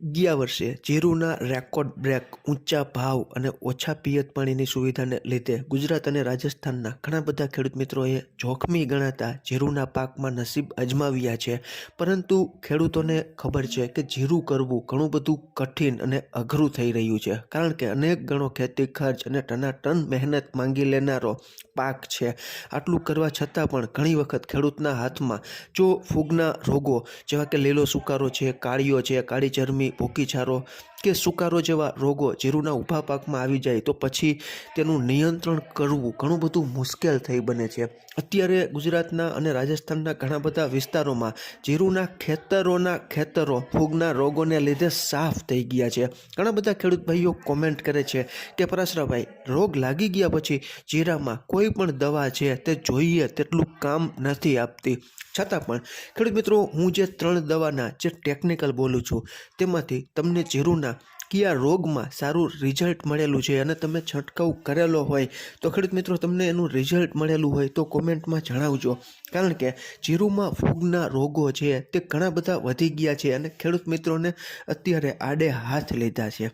ગયા વર્ષે જીરુના record break, ઊંચા ભાવ અને ઓછા પિયત પાણીની સુવિધાને લીધે ગુજરાત અને રાજસ્થાનના ઘણા બધા ખેડૂત મિત્રોએ જોખમી ગણાતા જીરુના પાકમાં નસીબ અજમાવ્યા છે. પરંતુ ખેડૂતોને ખબર છે કે જીરું કરવું ઘણું બધું કઠિન અને અઘરું થઈ રહ્યું છે. કારણ કે અનેક ગણો ખેતી ખર્ચ અને ટનાટન મહેનત માંગી લેનારો પાક છે. આટલું કરવા છતાં પણ ઘણી વખત ખેડૂતના હાથમાં જો ફૂગના રોગો, જેવા કે લીલો સુકારો છે, કાળીઓ છે, કાળી ચરમી ભૂકી છારો કે સુકારો જેવા રોગો જીરુના ઊભા પાકમાં આવી જાય તો પછી તેનું નિયંત્રણ કરવું ઘણું બધું મુશ્કેલ થઈ બને છે. અત્યારે ગુજરાતના અને રાજસ્થાનના ઘણા બધા વિસ્તારોમાં જીરુના ખેતરોના ખેતરો ફૂગના રોગોને લીધે સાફ થઈ ગયા છે. ઘણા બધા ખેડૂત ભાઈઓ કોમેન્ટ કરે છે કે, પરાશરાભાઈ, રોગ લાગી ગયા પછી જીરામાં કોઈ પણ દવા છે તે જોઈએ તેટલું કામ નથી આપતી. છતાં પણ ખેડૂત મિત્રો, હું જે ત્રણ દવાના જે ટેકનિકલ બોલું છું તેમાંથી તમને જીરુના કયા રોગમાં સારું રિઝલ્ટ મળેલું છે અને તમે છંટકાવ કરેલો હોય તો ખેડૂત મિત્રો તમને એનું રિઝલ્ટ મળેલું હોય તો કોમેન્ટમાં જણાવજો. કારણ કે જીરુમાં ફૂગના રોગો છે તે ઘણા બધા વધી ગયા છે અને ખેડૂત મિત્રોને અત્યારે આડે હાથ લીધા છે.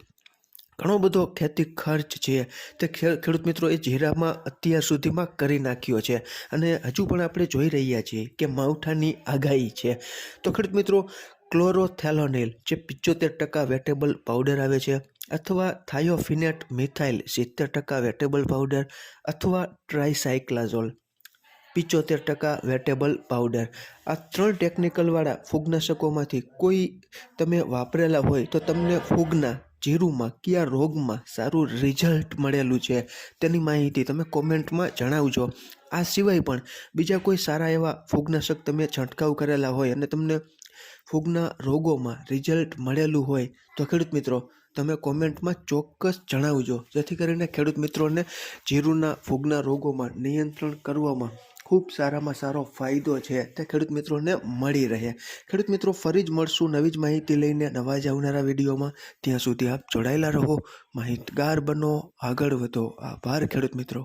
ઘણો બધો ખેતી ખર્ચ છે તે ખેડૂત મિત્રો એ જીરામાં અત્યાર સુધીમાં કરી નાખ્યો છે અને હજુ પણ આપણે જોઈ રહ્યા છીએ કે માવઠાની આગાહી છે. તો ખેડૂત મિત્રો ક્લોરોથેલોનિલ, જે પિચોતેર ટકા વેટેબલ પાવડર આવે છે, અથવા થાયોફિનેટ મિથાઇલ સિત્તેર ટકા વેટેબલ પાવડર અથવા ટ્રાયસાયક્લાઝોલ પિચોતેર ટકા વેટેબલ પાવડર. આ ત્રણ ટેકનિકલવાળા ફૂગનાશકોમાંથી કોઈ તમે વાપરેલા હોય તો તમને ફૂગના જીરુમાં કયા રોગમાં સારું રિઝલ્ટ મળેલું છે તેની માહિતી તમે કોમેન્ટમાં જણાવજો. આ સિવાય પણ બીજા કોઈ સારા એવા ફૂગનાશક તમે છંટકાવ કરેલા હોય અને તમને ફૂગના રોગોમાં રિઝલ્ટ મળેલું હોય તો ખેડૂત મિત્રો, તમે કોમેન્ટમાં ચોક્કસ જણાવજો. જેથી કરીને ખેડૂત મિત્રોને જીરુના ફૂગના રોગોમાં નિયંત્રણ કરવામાં ખૂબ સારામાં સારો ફાયદો છે. તે ખેડૂત મિત્રોને મળી રહે. ખેડૂત મિત્રો, ફરી જ મળશું નવી જ માહિતી લઈને નવા જ આવનારા વિડીયોમાં. ત્યાં સુધી આપ જોડાયેલા રહો. માહિતગાર બનો, આગળ વધો. આભાર ખેડૂત મિત્રો.